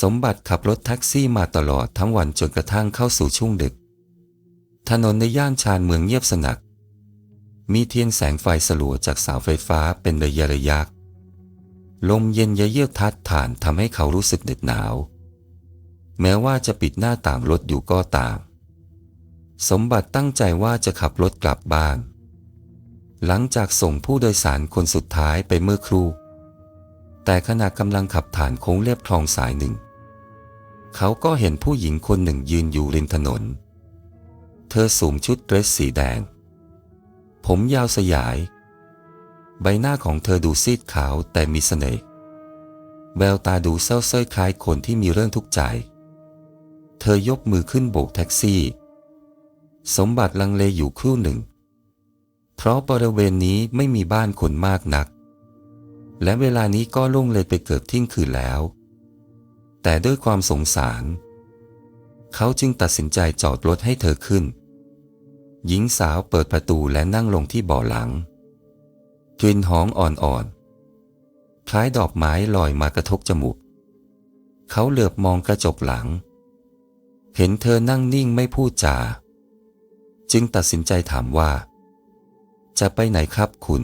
สมบัติขับรถแท็กซี่มาตลอดทั้งวันจนกระทั่งเข้าสู่ช่วงดึก ถนนในย่านชานเมืองเงียบสนักมีเทียนแสงไฟสลัวจากเสาไฟฟ้าเป็นระยะระยะลมเย็นเยือกทัดผ่านทำให้เขารู้สึกเหน็ดหนาว แม้ว่าจะปิดหน้าต่างรถอยู่ก็ตาม สมบัติตั้งใจว่าจะขับรถกลับบ้าน หลังจากส่งผู้โดยสารคนสุดท้ายไปเมื่อครู่ แต่ขณะกำลังขับผ่านโค้งเลียบคลองสายหนึ่ง เขาก็เห็นผู้หญิงคนหนึ่งยืนอยู่ริมถนน เธอสวมชุดเดรสสีแดง ผมยาวสยาย ใบหน้าของเธอดูซีดขาวแต่มีเสน่ห์ แววตาดูเศร้าส้อยคล้ายคนที่มีเรื่องทุกข์ใจ เธอยกมือขึ้นโบกแท็กซี่ สมบัติลังเลอยู่ครู่หนึ่ง เพราะบริเวณนี้ไม่มีบ้านคนมากนัก และเวลานี้ก็ล่วงเลยไปเกือบที่ยงคืนแล้ว แต่ด้วยความสงสาร เขาจึงตัดสินใจจอดรถให้เธอขึ้น หญิงสาวเปิดประตูและนั่งลงที่เบาะหลังกลิ่นหอมอ่อนๆ คล้ายดอกไม้ลอยมากระทบจมูก เขาเหลือบมองกระจกหลัง เห็นเธอนั่งนิ่งไม่พูดจา จึงตัดสินใจถามว่า จะไปไหนครับคุณ